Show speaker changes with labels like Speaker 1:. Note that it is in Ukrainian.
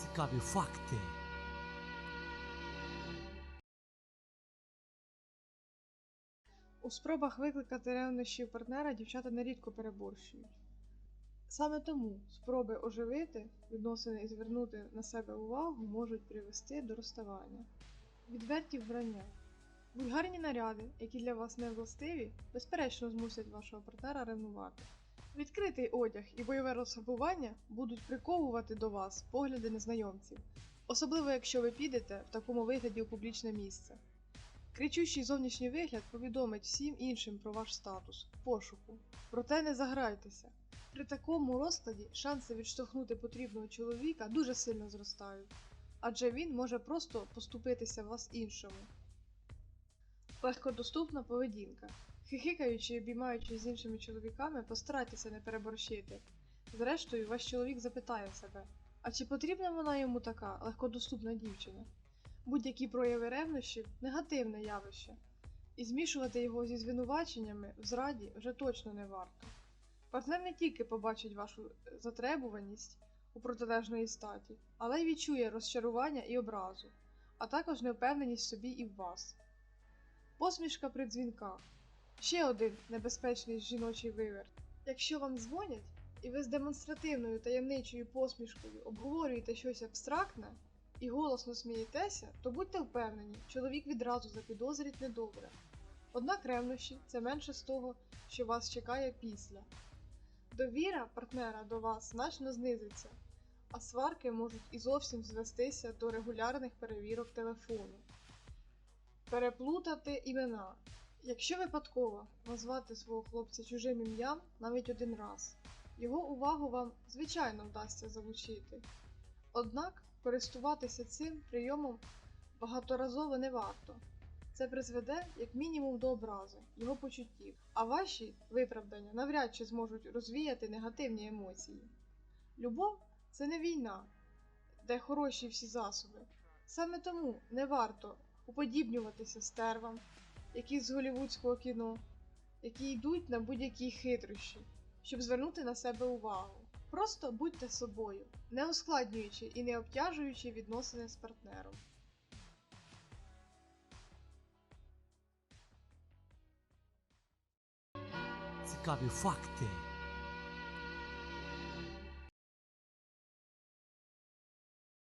Speaker 1: Цікаві факти.
Speaker 2: У спробах викликати ревнощі партнера дівчата нерідко переборщують. Саме тому спроби оживити відносини і звернути на себе увагу можуть привести до розставання. Відверті вбрання. Вульгарні наряди, які для вас не властиві, безперечно змусять вашого партнера ревнувати. Відкритий одяг і бойове розфарбування будуть приковувати до вас погляди незнайомців, особливо якщо ви підете в такому вигляді у публічне місце. Кричущий зовнішній вигляд повідомить всім іншим про ваш статус пошуку. Проте не заграйтеся. При такому розкладі шанси відштовхнути потрібного чоловіка дуже сильно зростають, адже він може просто поступитися вас іншому. Легкодоступна поведінка. Хихикаючи і обіймаючись з іншими чоловіками, постарайтеся не переборщити. Зрештою, ваш чоловік запитає себе: а чи потрібна вона йому така легкодоступна дівчина? Будь-які прояви ревнощів негативне явище, і змішувати його зі звинуваченнями в зраді вже точно не варто. Партнер не тільки побачить вашу затребуваність у протилежної статі, але й відчує розчарування і образу, а також невпевненість в собі і в вас. Посмішка при дзвінках ще один небезпечний жіночий виверт. Якщо вам дзвонять, і ви з демонстративною таємничою посмішкою обговорюєте щось абстрактне і голосно смієтеся, то будьте впевнені, чоловік відразу запідозрить недобре. Однак ревнощі це менше з того, що вас чекає після. Довіра партнера до вас значно знизиться, а сварки можуть і зовсім звестися до регулярних перевірок телефону. Переплутати імена. Якщо випадково назвати свого хлопця чужим ім'ям навіть один раз, його увагу вам звичайно вдасться залучити. Однак користуватися цим прийомом багаторазово не варто. Це призведе як мінімум до образи його почуттів, а ваші виправдання навряд чи зможуть розвіяти негативні емоції. Любов це не війна, де хороші всі засоби. Саме тому не варто уподібнюватися стервам, які з голівудського кіно, які йдуть на будь-які хитрощі, щоб звернути на себе увагу. Просто будьте собою, не ускладнюючи і не обтяжуючи відносини з партнером.
Speaker 1: Цікаві факти.